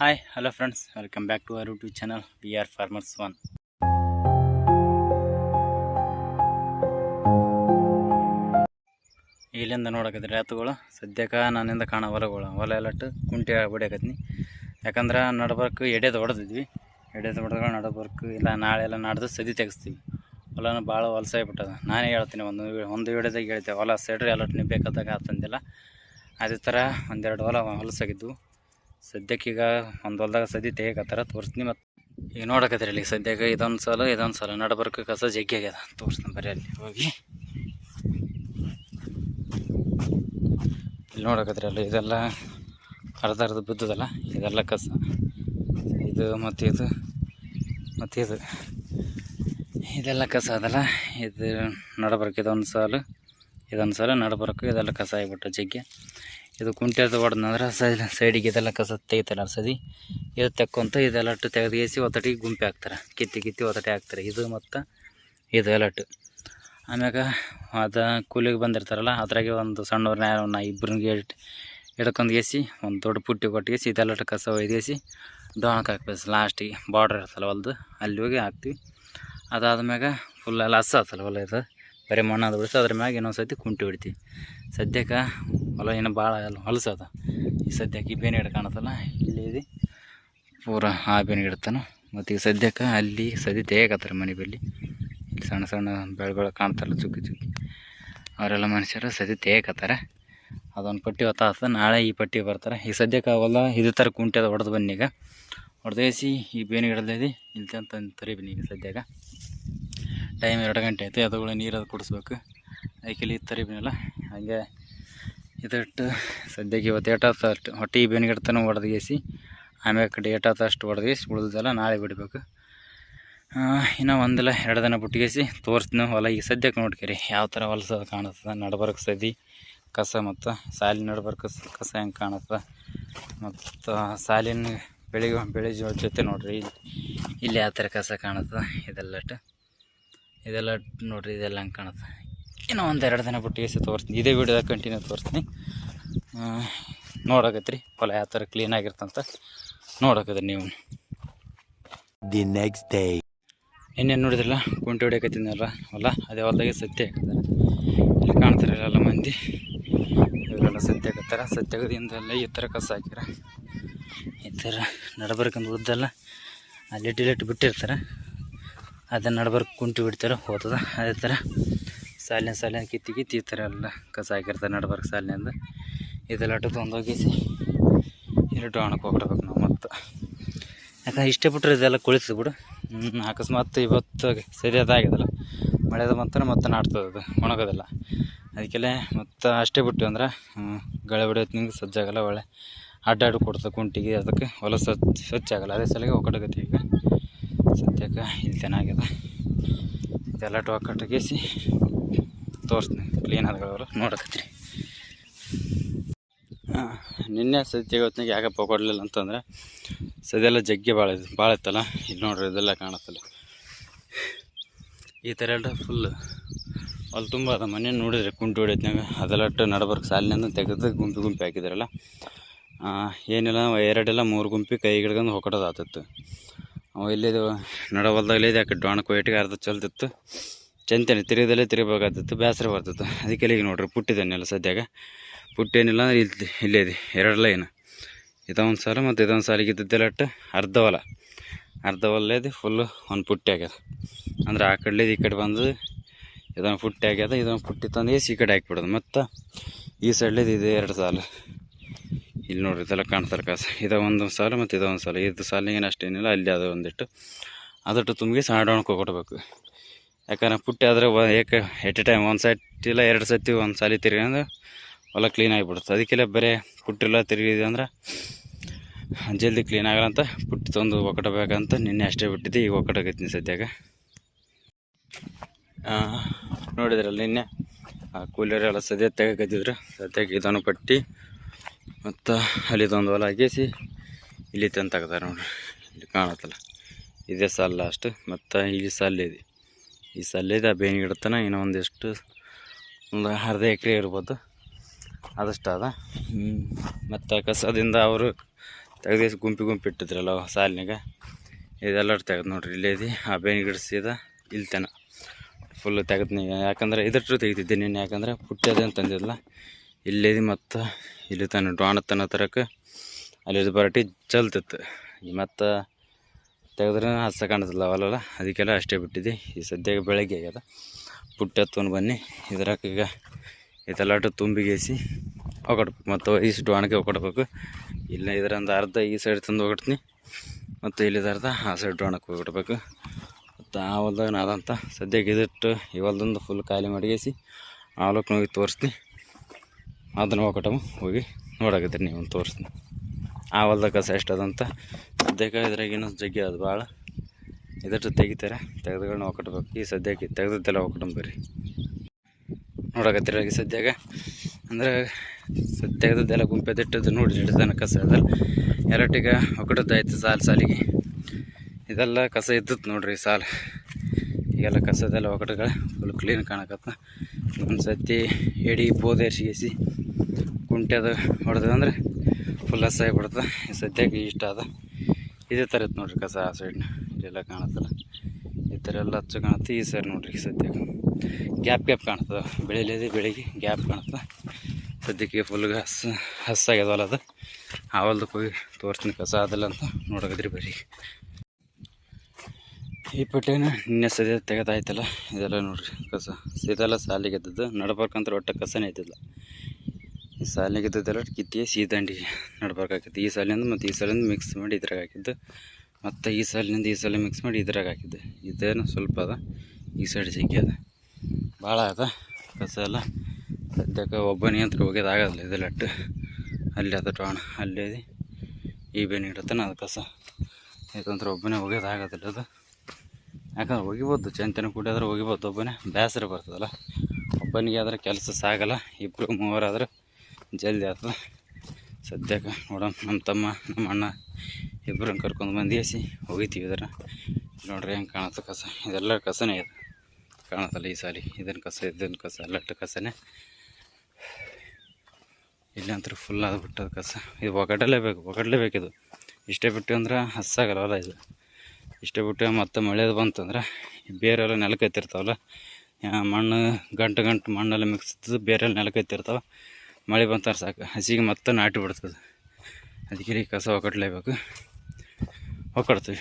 Hi hello friends welcome back to our YouTube channel B R farmers one ಇಲ್ಲಿಂದ ನೋಡಕತ್ರಿ ಎತ್ತುಗಳು. ಸದ್ಯಕ್ಕೆ ನನ್ನಿಂದ ಕಾಣೋ ಹೊಲಗಳು. ಹೊಲ ಎಲ್ಲಟ್ಟು ಕುಂಟಿ ಹೊಡಿಯಕತ್ನಿ ಯಾಕಂದ್ರೆ ನಡ್ಬರ್ಕು ಎಡೆದು ಹೊಡೆದಿದ್ವಿ ಎಡೆದು ಹೊಡೆದ್ರೆ ನಡ್ಬರ್ಕು ಇಲ್ಲ, ನಾಳೆ ಎಲ್ಲ ನಾಡ್ದು ಸದಿ ತೆಗಿಸ್ತೀವಿ. ಹೊಲನ ಭಾಳ ಹೊಲಸಾಗ್ಬಿಟ್ಟದ ನಾನೇ ಹೇಳ್ತೀನಿ ಒಂದು ಒಂದು ವಿಡಿಯೋದಾಗ ಹೇಳ್ತೇವೆ ಹೊಲ ಸೈಡ್ರಿ ಎಲ್ಲ ನಿಂಬೇಕಾದಾಗ ಆತಂದಿಲ್ಲ. ಅದೇ ಥರ ಒಂದೆರಡು ಹೊಲ ಹೊಲಸಾಗಿದ್ವು. ಸದ್ಯಕ್ಕೀಗ ಒಂದು ಹೊಲ್ದಾಗ ಸದ್ಯ ತೆಗಿಯಕತ್ತಾರ, ತೋರಿಸ್ತೀನಿ ಮತ್ತು ಈಗ ನೋಡಕತ್ತೀರಿ ಇಲ್ಲಿ ಸದ್ಯಕ್ಕೆ ಇದೊಂದು ಸಲ ಇದೊಂದು ಸಲ. ನಡಬರ್ಕ ಕಸ ಜಗ್ಗಿ ಆಗ್ಯದ. ತೋರಿಸ್ತೀನಿ ಬರೀ ಅಲ್ಲಿ ಹೋಗಿ. ಇಲ್ಲಿ ನೋಡಕತ್ತೀರಲ್ಲ ಇದೆಲ್ಲ ಅರ್ಧ ಅರ್ಧ ಬಿದ್ದದಲ್ಲ, ಇದೆಲ್ಲ ಕಸ. ಇದು ಮತ್ತು ಇದು ಮತ್ತು ಇದು. ಇದೆಲ್ಲ ಕಸ ಅದಲ್ಲ. ಇದು ನಡಬರ್ಕ ಇದೊಂದು ಸಾಲು, ಇದೊಂದು ಸಲ ನಡಬರ್ಕು, ಇದೆಲ್ಲ ಕಸ ಆಗಿಬಿಟ್ಟು ಜಗ್ಗಿ. ಇದು ಕುಂಟೆ ಹೊಡೆದಂದ್ರೆ ಸೈಡ್ ಸೈಡಿಗೆ ಇದೆಲ್ಲ ಕಸ ತೆಗಿತಾರೆ ಸದಿ. ಇದು ತೆಕ್ಕೊಂತ ಇದೆಲ್ಲಟ್ಟು ತೆಗೆದೇಸಿ ಒತ್ತಟಿಗೆ ಗುಂಪೆ ಹಾಕ್ತಾರೆ. ಕಿತ್ತಿ ಕಿತ್ತಿ ಒತ್ತಟಿ ಹಾಕ್ತಾರೆ. ಇದು ಮತ್ತು ಇದು ಎಲ್ಲಟ್ಟು ಆಮ್ಯಾಗ ಅದು ಕೂಲಿಗೆ ಬಂದಿರ್ತಾರಲ್ಲ, ಅದ್ರಾಗೆ ಒಂದು ಸಣ್ಣವ್ರನ್ನ ಯಾರನ್ನ ಇಬ್ಬರಿಗೆ ಹಿಡ್ಕೊಂಡು ಗೇಸಿ, ಒಂದು ದೊಡ್ಡ ಪುಟ್ಟಿ ಕೊಟ್ಟಿಗೆಸಿ ಇದೆಲ್ಲಟ್ಟು ಕಸ ಒಯ್ದೇಸಿ ದೋಣಕ್ಕೆ ಹಾಕ್ಬೇಕು. ಲಾಸ್ಟಿಗೆ ಬಾರ್ಡ್ರ್ ಇರ್ತಲ್ಲ ಹೊಲ್ದು, ಅಲ್ಲಿ ಹೋಗಿ ಹಾಕ್ತೀವಿ. ಅದಾದ್ಮ್ಯಾಗ ಫುಲ್ ಎಲ್ಲ ಹಸ ಆತಲ್ಲ ಹೊಲ ಇದು. ಬರೀ ಅದು ಬಿಡಿಸಿ ಅದ್ರ ಮ್ಯಾಗ ಇನ್ನೊಂದು ಸತಿ ಕುಂಟಿ ಹೊಡಿತೀವಿ. ಸದ್ಯಕ್ಕೆ ಹೊಲ ಏನೋ ಭಾಳ ಎಲ್ಲ ಹೊಲಸದ ಈ ಸದ್ಯಕ್ಕೆ ಈ ಬೇನೆ ಗಿಡ ಕಾಣತ್ತಲ್ಲ, ಇಲ್ಲಿ ಇದೆ. ಪೂರ ಆ ಬೇನೆ ಗಿಡತನ. ಮತ್ತು ಈಗ ಸದ್ಯಕ್ಕೆ ಅಲ್ಲಿ ಸದಿ ತೇಗತ್ತಾರೆ ಮನೆ ಬಲ್ಲಿ. ಇಲ್ಲಿ ಸಣ್ಣ ಸಣ್ಣ ಬೆಳೆ ಬೆಳೆ ಕಾಣ್ತಾರಲ್ಲ ಚುಕ್ಕಿ ಚುಕ್ಕಿ. ಅವರೆಲ್ಲ ಮನುಷ್ಯರು ಸದಿ ತೇಗತ್ತಾರೆ ಅದೊಂದು ಪಟ್ಟಿ ಹೊತ್ತಾಗ್ತದೆ ನಾಳೆ ಈ ಪಟ್ಟಿ ಬರ್ತಾರೆ. ಈ ಸದ್ಯಕ್ಕೆ ಅವೆಲ್ಲ ಇದೇ ಥರ ಕುಂಟೆ ಅದು ಹೊಡೆದು ಬನ್ನಿ ಈಗ. ಹೊಡೆದೇಸಿ ಈ ಬೇನೆ ಗಿಡದಲ್ಲಿ ಇಲ್ಲಿ ಅಂತ ತರಿ ಬನ್ನಿ ಈಗ ಸದ್ಯಕ್ಕೆ. ಟೈಮ್ ಎರಡು ಗಂಟೆ ಆಯ್ತು. ನೀರು ಅದು ಕುಡಿಸ್ಬೇಕು. ಇಲ್ಲಿ ತರಿಬಿನಲ್ಲ. ಹಾಗೆ ಇದಟ್ಟು ಸದ್ಯಕ್ಕೆ ಇವತ್ತು ಏಟಾತ ಅಷ್ಟು ಹೊಟ್ಟೆ ಬೇನೆ ಗಿಡತನ ಹೊಡೆದ್ಗೇಸಿ ಆಮ್ಯಾಗ ಕಡೆ ಅಷ್ಟು ಹೊಡೆದೇಸಿ ಉಳಿದಲ್ಲ ನಾಳೆ ಬಿಡಬೇಕು. ಇನ್ನು ಒಂದಲ್ಲ, ಎರಡು ದಿನ ಬಿಟ್ಟಿಗೇಸಿ ತೋರಿಸ್ತೀನಿ ಹೊಲ. ಈಗ ಸದ್ಯಕ್ಕೆ ನೋಡ್ಕರಿ, ಯಾವ ಥರ ಹೊಲಸ ಕಾಣಿಸ್ತದೆ ನಡ್ಬರ್ಕ ಸದಿ, ಕಸ ಮತ್ತು ಸಾಲಿನ ನಡ್ಬರ್ಕ ಕಸ ಹೆಂಗೆ ಕಾಣುತ್ತೆ ಮತ್ತು ಸಾಲಿನ ಬೆಳಿಗ್ಗೆ ಬೆಳೆ ಜೊತೆ ನೋಡ್ರಿ, ಇಲ್ಲಿ ಯಾವ ಥರ ಕಸ ಕಾಣುತ್ತೆ ಇದೆಲ್ಲಟ್ಟು ಇದೆಲ್ಲ ನೋಡ್ರಿ, ಇದೆಲ್ಲ ಹಂಗೆ ಕಾಣುತ್ತೆ ಇನ್ನೂ ಒಂದು ಎರಡು ದಿನ ಬಿಟ್ಟು ಎಸಿ ತೋರಿಸ್ತೀನಿ. ಇದೇ ವಿಡಿಯೋದಾಗ ಕಂಟಿನ್ಯೂ ತೋರಿಸ್ತೀನಿ. ನೋಡಕತ್ರಿ. ಹೊಲ ಯಾವ ಥರ ಕ್ಲೀನ್ ಆಗಿರ್ತಂತ ನೋಡಕತ್ರಿ ನೀವು. ದಿ ನೆಕ್ಸ್ಟ್ ಡೇ ಇನ್ನೇನು ನೋಡಿದ್ರಲ್ಲ? ಕುಂಟೆ ಹೊಡಿಯಕತ್ತಿನಲ್ಲ ಹೊಲ. ಅದೇ ಹೊಲದಾಗೆ ಸತ್ಯ ಇಲ್ಲಿ ಕಾಣ್ತಾರೆ ಎಲ್ಲ ಮಂದಿ. ಇವರೆಲ್ಲ ಸತ್ಯ ಹಾಕತ್ತಾರ ಸತ್ಯಗದಿಂದೆಲ್ಲ ಈ ಥರ ಕಸ ಹಾಕ್ಯಾರ. ಈ ಥರ ನಡಬರ್ಕಂದು ಉದ್ದೆಲ್ಲ ಅಲ್ಲಿ ಡಿಲೆಟ್ ಬಿಟ್ಟಿರ್ತಾರೆ. ಅದನ್ನು ನಡಬರ್ಕ ಕುಂಟಿ ಬಿಡ್ತಾರೆ ಹೋಗ್ತದ ಅದೇ ಥರ ಸಾಲಿನ ಸಾಲಿನ ಕಿತ್ತಿ ಕಿತ್ತಿ ಈ ಎಲ್ಲ ಕಸ ಹಾಕಿರ್ತಾರೆ ನಡ್ಬರ್ಕ್ ಸಾಲಿನಿಂದ. ಇದೆಲ್ಲ ತೊಗೊಂಡೋಗಿಸಿ ಇಲ್ಲಿ ಡಾಣಕ್ಕೆ ಹೋಗ್ಬಿಡ್ಬೇಕು ನಾವು ಮತ್ತು. ಯಾಕಂದ್ರೆ ಇಷ್ಟೇ ಬಿಟ್ರೆ ಇದೆಲ್ಲ ಕುಳಿತದೆ ಬಿಡು. ಅಕಸ್ಮಾತ್ ಇವತ್ತು ಸರಿಯಾದಾಗಿದಲ್ಲ ಮಳೆದ ಬಂತಂದ್ರೆ ಮತ್ತೆ ನಾಡ್ತದೆ ಅದು, ಒಣಗೋದಿಲ್ಲ. ಅದಕ್ಕೆಲ್ಲ ಮತ್ತು ಅಷ್ಟೇ ಬಿಟ್ಟು ಅಂದ್ರೆ ಗಳೆ ಹೊಡಿಯೋದು ನಿಂಗೆ ಸಜ್ಜಾಗಲ್ಲ, ಒಳ್ಳೆ ಅಡ್ಡಾಡಿ ಕೊಡ್ತದೆ ಕುಂಟಿಗೆ, ಅದಕ್ಕೆ ಹೊಲ ಸ್ವಚ್ಛ ಸ್ವಚ್ಛ ಆಗಲ್ಲ. ಅದೇ ಸಲಿಗೆ ಒಕ್ಕಟಗತಿ ಈಗ. ಸದ್ಯಕ್ಕೆ ಇಲ್ಲಿ ಚೆನ್ನಾಗಿದೆ ಇದೆಲ್ಲ ಒಕ್ಕಟಗಿಸಿ ತೋರಿಸ್ತೀನಿ. ಕ್ಲೀನ್ ಆದಗಳವರು ನೋಡಕತ್ತೀರಿ ಹಾಂ, ನಿನ್ನೆ ಸದ್ಯ ಹೊತ್ತಿನಾಗ ಯಾಕಪ್ಪ ಕೊಡಲಿಲ್ಲ ಅಂತಂದ್ರೆ ಸದೆಲ್ಲ ಜಗ್ಗಿ ಭಾಳ ಇದೆ ಭಾಳ ಇತ್ತಲ್ಲ? ಇಲ್ಲಿ ನೋಡ್ರಿ, ಇದೆಲ್ಲ ಕಾಣತ್ತಲ್ಲ. ಈ ಥರ ಎಲ್ಲ ಫುಲ್ ಅಲ್ಲಿ ತುಂಬ ಅದ, ಮನೆ ನೋಡಿದ್ರೆ, ಕುಂಟು ಹೊಡಿತ್ನಾಗ ಅದೆಲ್ಲ ನಡಬರ್ಕ್ ಸಾಲಿನಿಂದ ತೆಗೆದು ಗುಂಪಿ ಗುಂಪಿ ಹಾಕಿದ್ರಲ್ಲ? ಏನಿಲ್ಲ, ಎರಡೆಲ್ಲ ಮೂರು ಗುಂಪಿ ಕೈ ಹಿಡ್ಕೊಂಡು ಹೊಕಟೋದು ಆತಿತ್ತು ಅವ ಇಲ್ಲಿದು ಆ ಕಡೆ ಡೊಣಕ್ಕೆ ಒಟ್ಟಿಗೆ ಅರ್ಧ ಚಲ್ತಿತ್ತು ಚಂತನೆ ತಿರುಗದಲ್ಲೇ ತಿರುಗಬೇಕಾಗ್ತಿತ್ತು ಬೇಸರ ಬರ್ತಿತ್ತು ಅದಕ್ಕೆ ಈಗ ನೋಡ್ರಿ ಪುಟ್ಟಿದ್ದೇನೆಲ್ಲ ಸದ್ಯಾಗ ಪುಟ್ಟೇನಿಲ್ಲ ಅಂದ್ರೆ ಇಲ್ಲಿ ಇಲ್ಲೇ ಇದೆ, ಎರಡು ಲೈನ್. ಇದೊಂದು ಸಾಲ ಮತ್ತು ಇದೊಂದು ಸಾಲಿಗೆ ಇದ್ದದ್ದೆಲ್ಲಟ್ಟು ಅರ್ಧ ಹೊಲ. ಅರ್ಧ ಹೊಲೇದು ಫುಲ್ಲು ಒಂದು ಪುಟ್ಟಿ ಆಗ್ಯದ. ಅಂದ್ರೆ ಆ ಕಡೆ ಈ ಕಡೆ ಬಂದು ಇದೊಂದು ಪುಟ್ಟಿ ಆಗ್ಯದ, ಇದೊಂದು ಪುಟ್ಟಿ ತಂದು ಈ ಕಡೆ ಹಾಕಿಬಿಡೋದು. ಮತ್ತು ಈ ಸೈಡ್ಲೇದು ಇದೆ ಎರಡು ಸಾಲು. ಇಲ್ಲಿ ನೋಡ್ರಿ, ಇದೆಲ್ಲ ಕಾಣ್ತಾರೆ ಕಾಸ. ಇದು ಒಂದು ಸಾಲು ಮತ್ತು ಇದೊಂದು ಸಾಲು. ಇದು ಸಾಲಿಗೇನು ಅಷ್ಟೇನಿಲ್ಲ, ಅಲ್ಲಿ ಅದು ಒಂದಿಟ್ಟು. ಅದಟ್ಟು ತುಂಬಿಗೆ ಸಾಡೋಣಕ್ಕೆ ಕೊಡ್ಬೇಕು ಯಾಕಂದ್ರೆ ಪುಟ್ಟಿ ಆದರೆ ಏಕ ಎಟ್ ಎ ಟೈಮ್ ಒಂದು ಸೈಟ್ ಇಲ್ಲ, ಎರಡು ಸತಿ ಒಂದು ಸಾಲಿ ತಿರ್ಗಂದ್ರೆ ಹೊಲ ಕ್ಲೀನ್ ಆಗಿಬಿಡುತ್ತೆ. ಅದಕ್ಕೆಲ್ಲ ಬರೀ ಪುಟ್ಟಿಲ್ಲ ತಿರುಗಿದೆ ಅಂದ್ರೆ ಜಲ್ದಿ ಕ್ಲೀನ್ ಆಗಲ್ಲ ಅಂತ ಪುಟ್ಟಿ ತಂದು ಒಕ್ಕಟಬೇಕಂತ ನಿನ್ನೆ ಅಷ್ಟೇ ಬಿಟ್ಟಿದ್ದೆ, ಈಗ ಒಕ್ಕಟಾಗೈತಿ ಸದ್ಯಾಗ ನೋಡಿದ್ರಲ್ಲ ನಿನ್ನೆ, ಆ ಕೂಲಿಯರೆಲ್ಲ ಸದ್ಯ ತೆಗಕತ್ತಿದ್ರು ಸದ್ಯಕ್ಕೆ ಇದನ್ನು ಪಟ್ಟಿ ಮತ್ತು ಅಲ್ಲಿದೊಂದು ಹೊಲ ಹಾಕಿಸಿ ಇಲ್ಲಿ ತಂದು ತೆಗ್ದಾರೆ ನೋಡ್ರಿ. ಇಲ್ಲಿ ಕಾಣತ್ತಲ್ಲ. ಇದೇ ಸಾಲ ಅಷ್ಟು ಮತ್ತು ಈ ಸಾಲ ಇದೆ. ಈ ಸಲ್ಲೇದ ಬೇವಿನ ಗಿಡ ತನ ಇನ್ನೂ ಒಂದಿಷ್ಟು ಒಂದು ಅರ್ಧ ಎಕರೆ ಇರ್ಬೋದು. ಅದಷ್ಟು ಅದ. ಮತ್ತು ಕಸದಿಂದ ಅವರು ತೆಗ್ದೇಸಿ ಗುಂಪಿ ಗುಂಪು ಇಟ್ಟಿದ್ರಲ್ಲ ಸಾಲಿನಾಗ ಇದೆಲ್ಲ ತೆಗೆದು ನೋಡ್ರಿ ಇಲ್ಲೇ ಐತಿ ಆ ಬೇವಿನ ಗಿಡ ಸೀದಾ ಇಲ್ತನ ಫುಲ್ಲು ಫುಲ್ ತೆಗೆದ್ನಿ. ಯಾಕಂದ್ರೆ ಇದ್ರ ತೆಗಿತಿದ್ದೆ ನೀನು ಯಾಕಂದ್ರೆ ಪುಟ್ಟದೆ ಅಂತಂದಿಲ್ಲ ಇಲ್ಲೇ ಇಲ್ಲೇದಿ ಮತ್ತು ಇಲ್ಲಿ ತನ ಡಾಣ ತನ ತರಕ್ಕೆ ಅಲ್ಲಿದು ಬರಟಿ ಚಲ್ತಿತ್ತು ಮತ್ತು ತೆಗೆದ್ರೆ ಹಸ ಕಾಣಿಸಲ್ಲ ಅವಲ್ಲ ಅದಕ್ಕೆಲ್ಲ ಅಷ್ಟೇ ಬಿಟ್ಟಿದ್ದೆ. ಈ ಸದ್ಯಕ್ಕೆ ಬೆಳಗ್ಗೆ ಆಗ್ಯದ. ಪುಟ್ಟ ತೊಗೊಂಡು ಬನ್ನಿ. ಇದ್ರಾಗ ಈಗ ಇದೆಲ್ಲಾಟು ತುಂಬಿಗೇಸಿ ಒಗಡ್ಬೇಕು ಮತ್ತು ಇಷ್ಟು ಒಣಗಿ ಒಗಡ್ಬೇಕು ಇಲ್ಲ ಇದರಿಂದ ಅರ್ಧ ಈ ಸೈಡ್ ತಂದು ಒಗಡ್ತೀನಿ ಮತ್ತು ಇಲ್ಲಿದ ಅರ್ಧ ಆ ಸೈಡ್ ಒಣಕ್ಕೆ ಹೋಗಿಡ್ಬೇಕು. ಮತ್ತು ಆ ಹೊಲ್ದಾಗ ನಾದಂತ ಸದ್ಯಕ್ಕೆ ಇದಿಟ್ಟು ಈ ಹೊಲ್ದಂದು ಫುಲ್ ಖಾಲಿ ಮಾಡಿಗೇಸಿ ಆ ಹೊಲಕ್ಕೆ ಹೋಗಿ ತೋರಿಸ್ತೀನಿ. ಅದನ್ನು ಒಗಟವು ಹೋಗಿ ನೋಡಾಕತ್ತೀರಿ ನೀವು ತೋರಿಸ್ತೀನಿ. ಆ ಹೊಲ್ದಾಗ ಕಸ ಎಷ್ಟದಂತ. ಸದ್ಯಕ್ಕೆ ಇದ್ರಾಗ ಏನೋ ಜಗ್ಗಿ ಅದು ಭಾಳ ಇದಟ್ಟು ತೆಗಿತಾರೆ? ತೆಗೆದುಗಳನ್ನ ಒಕ್ಕಟ್ಬೇಕು. ಈ ಸದ್ಯಕ್ಕೆ ತೆಗೆದದ್ದೆಲ್ಲ ಒಕ್ಕಟಂ ಬರ್ರಿ ನೋಡಕತ್ತೀರ ಸದ್ಯಾಗ ಅಂದ್ರೆ ತೆಗೆದದ್ದೆಲ್ಲ ಗುಂಪೆದಿಟ್ಟದ್ದು ನೋಡಿ ಹಿಡ್ದಾನ ಕಸ ಅದಲ್ಲ. ಎರಟಿಗೆ ಒಕ್ಕಟದ್ದಾಯ್ತು ಸಾಲು ಸಾಲಿಗೆ. ಇದೆಲ್ಲ ಕಸ ಇದ್ದದ್ದು ನೋಡ್ರಿ ಸಾಲು. ಈಗೆಲ್ಲ ಕಸದೆಲ್ಲ ಒಕ್ಕಟಗಳು ಫುಲ್ ಕ್ಲೀನ್ ಕಾಣಕತ್ತ. ಒಂದು ಸತಿ ಎಡಿ ಬೋದೇರ್ಸಿಗೆಸಿ ಕುಂಟೆದು ಹೊಡೆದು ಫುಲ್ ಹಸ ಆಗಿಬಿಡ್ತದೆ ಈ ಸದ್ಯಕ್ಕೆ ಇಷ್ಟ ಅದ. ಇದೇ ಥರ ಇತ್ತು ನೋಡ್ರಿ ಕಸ ಆ ಸೈಡ್ನ ಇಲ್ಲೆಲ್ಲ ಕಾಣುತ್ತಲ್ಲ. ಈ ಥರ ಎಲ್ಲ ಹಚ್ಚು ಕಾಣುತ್ತೆ. ಈ ಸೈಡ್ ನೋಡ್ರಿ ಸದ್ಯಕ್ಕೆ. ಗ್ಯಾಪ್ ಗ್ಯಾಪ್ ಕಾಣ್ತದೆ ಬೆಳಿಲಿದೆ ಬೆಳಿಗ್ಗೆ ಗ್ಯಾಪ್ ಕಾಣುತ್ತೆ ಸದ್ಯಕ್ಕೆ ಫುಲ್ ಹಸ್ ಹಸ್ಸಾಗ್ಯದಲ್ಲ ಅದು. ಆ ಹೊಲ್ದಕ್ಕೆ ಹೋಗಿ ತೋರಿಸ್ತೀನಿ ಕಸ ಅದಲ್ಲ ಅಂತ. ನೋಡಕದ್ರಿ ಬರೀ. ಈ ಪಟ್ಟಿನ ನಿನ್ನೆ ಸದ್ಯ ತೆಗೆದಾಯ್ತಲ್ಲ. ಇದೆಲ್ಲ ನೋಡ್ರಿ ಕಸ. ಇದೆಲ್ಲ ಸಾಲಿಗೆದ್ದದ್ದು ನಡ್ಬರ್ಕಂತ ಒಟ್ಟು ಕಸನೇ ಐತಿಲ್ಲ ಈ ಸಾಲಿನಾಗಿದ್ದೆಲ್ಲ ಕಿತ್ತಿ ಸೀದಂಡಿ ನಡ್ಬರ್ಕಾಕಿತ್ತು ಈ ಸಾಲಿನಿಂದ ಮತ್ತು ಈ ಸಾಲಿಂದ ಮಿಕ್ಸ್ ಮಾಡಿ ಇದ್ರಾಗ ಹಾಕಿದ್ದು ಮತ್ತು ಈ ಸಾಲಿನಿಂದ ಈ ಸಾಲ ಮಿಕ್ಸ್ ಮಾಡಿ ಇದ್ರಾಗ ಹಾಕಿದ್ದು ಇದೇನು ಸ್ವಲ್ಪ ಅದ, ಈ ಸೈಡ್ ಸಿಕ್ಕಿದೆ ಭಾಳ ಅದ, ಕಸ ಎಲ್ಲ. ಸದ್ಯಕ್ಕೆ ಒಬ್ಬನೇ ಅಂತ ಹೋಗೋದಾಗಲ್ಲ ಇದೆಲ್ಲ ಅಟ್ಟು ಅಲ್ಲಿ ಅದ ಟೋಣ ಅಲ್ಲಿ ಈ ಬೇನೆ ಇಡತ್ತಾನ ಅದು ಕಸ. ಯಾಕಂದ್ರೆ ಒಬ್ಬನೇ ಹೋಗ್ಯೋದಾಗೋದಿಲ್ಲ ಅದು. ಯಾಕಂದ್ರೆ ಒಗಿಬೋದು ಚಂತನ ಕುಡಿಯೋದ್ರೆ ಒಗಿಬೋದು ಒಬ್ಬನೇ. ಬೇಸರ ಬರ್ತದಲ್ಲ. ಒಬ್ಬನಿಗೆ ಆದ್ರೆ ಕೆಲಸ ಸಾಗಲ್ಲ ಇಬ್ಬರು ಮೂವರಾದ್ರೆ ಜಲ್ದಿ ಆಗ್ತದೆ ಸದ್ಯಕ್ಕೆ ನೋಡೋಣ ನಮ್ಮ ತಮ್ಮ, ನಮ್ಮ ಅಣ್ಣ ಇಬ್ಬರನ್ನ ಕರ್ಕೊಂಡು ಬಂದೇಸಿ ಹೋಗಿತೀವಿ ಇದರ. ನೋಡ್ರಿ ಹೆಂಗೆ ಕಾಣುತ್ತೆ ಕಸ. ಇದೆಲ್ಲ ಕಸನೇ ಇದು. ಕಾಣುತ್ತಲ್ಲ ಈ ಸಾಲಿ. ಇದನ್ನು ಕಸ ಇದನ್ನು ಕಸ. ಎಲ್ಲಟ್ಟು ಕಸನೇ. ಇಲ್ಲಿ ಅಂತೂ ಫುಲ್ ಆದ್ಬಿಟ್ಟದ ಕಸ. ಇದು ಒಗಡಲೇಬೇಕು ಒಗಡಲೇಬೇಕಿದು ಇಷ್ಟೇ ಬಿಟ್ಟು ಅಂದ್ರೆ ಹಸ್ಸಾಗಲ್ಲ ಇದು. ಇಷ್ಟೇ ಬಿಟ್ಟು ಮತ್ತೆ ಮಳೆದು ಬಂತಂದ್ರೆ ಬೇರೆಲ್ಲ ನೆಲಕ್ಕೆ ಎತ್ತಿರ್ತಾವಲ್ಲ. ಮಣ್ಣು ಗಂಟು ಗಂಟು ಮಣ್ಣೆಲ್ಲ ಮಿಕ್ಸ್ ಬೇರೆಲ್ಲ ನೆಲಕ್ಕೆ ಎತ್ತಿರ್ತಾವೆ. ಮಳೆ ಬಂತಾರೆ ಸಾಕು. ಹಸಿಗೆ ಮತ್ತೆ ನಾಟಿ ಬಿಡ್ತದೆ. ಅದಕ್ಕೆ ಕಸ ಒಕ್ಕಟ್ಲೇಬೇಕು ಒಕ್ಕಡ್ತೀವಿ